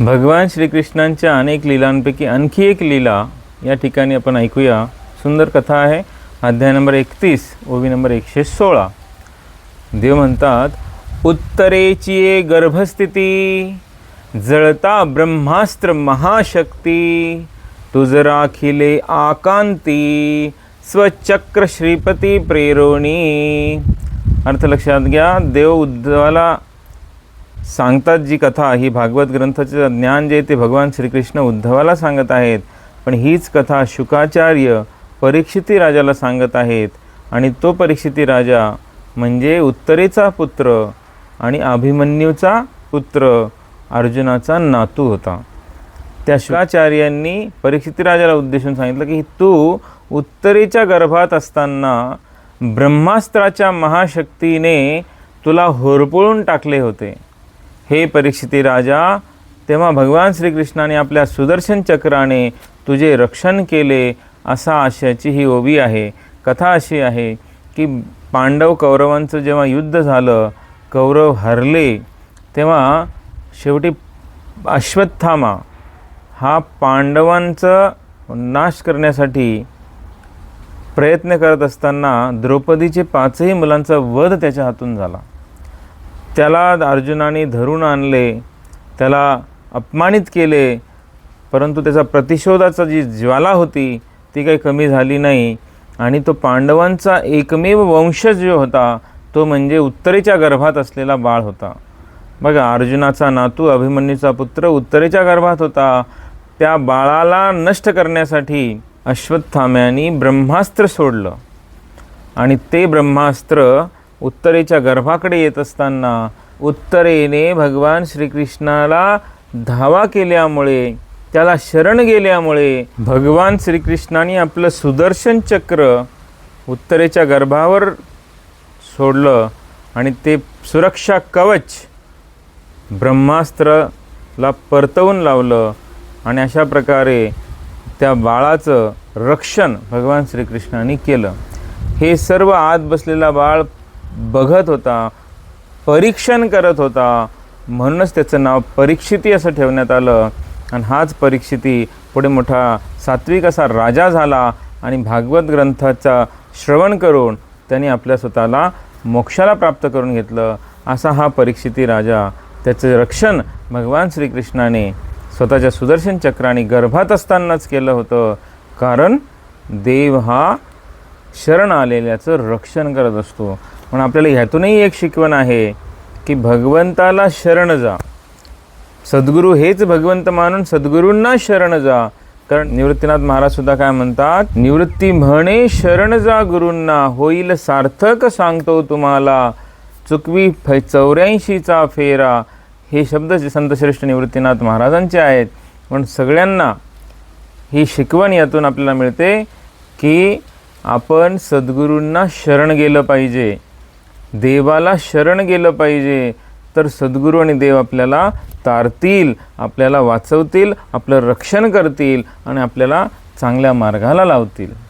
भगवान श्रीकृष्णांच्या अनेक लीलांपैकी आणखी एक लीला या ठिकाणी आपण ऐकूया. सुंदर कथा आहे. अध्याय नंबर एकतीस ओवी नंबर एकशे सोळा. देव म्हणतात उत्तरेची गर्भस्थिती जळता ब्रह्मास्त्र महाशक्ती तुझ राखिले आकांती स्वचक्र श्रीपती प्रेरोणी. अर्थ लक्षात घ्या देव उद्धवाला सांगतात जी कथा ही भागवत ग्रंथाचं ज्ञान जे आहे ते भगवान श्रीकृष्ण उद्धवाला सांगत आहेत पण हीच कथा शुकाचार्य परीक्षिती राजाला सांगत आहेत आणि तो परीक्षिती राजा म्हणजे उत्तरेचा पुत्र आणि अभिमन्यूचा पुत्र अर्जुनाचा नातू होता. त्या शुकाचार्यांनी परीक्षिती राजाला उद्देशून सांगितलं की तू उत्तरेच्या गर्भात असताना ब्रह्मास्त्राच्या महाशक्तीने तुला होरपळून टाकले होते. हे परीक्षिती राजा तेव्हा भगवान श्रीकृष्णाने आपल्या सुदर्शन चक्राने तुझे रक्षण केले असा आशयाची ही ओवी आहे. कथा अशी आहे की पांडव कौरवांचं जेव्हा युद्ध झालं कौरव हरले तेव्हा शेवटी अश्वत्थामा हा पांडवांचं नाश करण्यासाठी प्रयत्न करत असताना द्रौपदीचे पाचही मुलांचा वध त्याच्या हातून झाला. त्याला अर्जुनाने धरून आणले त्याला अपमानित केले परंतु त्याचा प्रतिशोधाचा जी ज्वाला होती ती काही कमी झाली नाही. आणि तो पांडवांचा एकमेव वंशज जो होता तो म्हणजे उत्तरेच्या गर्भात असलेला बाळ होता. बघा अर्जुनाचा नातू अभिमन्यूचा पुत्र उत्तरेच्या गर्भात होता. त्या बाळाला नष्ट करण्यासाठी अश्वत्थाम्यानी ब्रह्मास्त्र सोडलं. आणि ते ब्रह्मास्त्र उत्तरेच्या गर्भाकडे येत असताना उत्तरेने भगवान श्रीकृष्णाला धावा केल्यामुळे त्याला शरण गेल्यामुळे भगवान श्रीकृष्णाने आपलं सुदर्शन चक्र उत्तरेच्या गर्भावर सोडलं आणि ते सुरक्षा कवच ब्रह्मास्त्रला परतवून लावलं आणि अशा प्रकारे त्या बाळाचं रक्षण भगवान श्रीकृष्णाने केलं. हे सर्व आत बसलेला बाळ बघत होता परीक्षण करत होता. म्हणूनच त्याचं नाव परीक्षिती असं ठेवण्यात आलं. आणि हाच परीक्षिती पुढे मोठा सात्विक असा राजा झाला आणि भागवत ग्रंथाचा श्रवण करून त्यांनी आपल्या स्वतःला मोक्षाला प्राप्त करून घेतलं. असा हा परीक्षिती राजा. त्याचं रक्षण भगवान श्रीकृष्णाने स्वतःच्या सुदर्शन चक्राने गर्भात असतानाच केलं होतं. कारण देव हा शरण आलेल्याचं रक्षण करत असतो. पण आपल्याला ह्यातूनही एक शिकवण आहे की भगवंताला शरण जा. सद्गुरू हेच भगवंत मानून सद्गुरूंना शरण जा. कारण निवृत्तीनाथ महाराज सुद्धा काय म्हणतात? निवृत्ती म्हणे शरण जा गुरूंना होईल सार्थक सांगतो तुम्हाला. चुकवी फ चौऱ्याऐंशीचा फेरा. हे शब्द संतश्रेष्ठ निवृत्तीनाथ महाराजांचे आहेत. पण सगळ्यांना ही शिकवण यातून आपल्याला मिळते की आपण सद्गुरूंना शरण गेलं पाहिजे. देवाला शरण गेलं पाहिजे. तर सद्गुरू आणि देव आपल्याला तारतील आपल्याला वाचवतील आपलं रक्षण करतील आणि आपल्याला चांगल्या मार्गाला लावतील.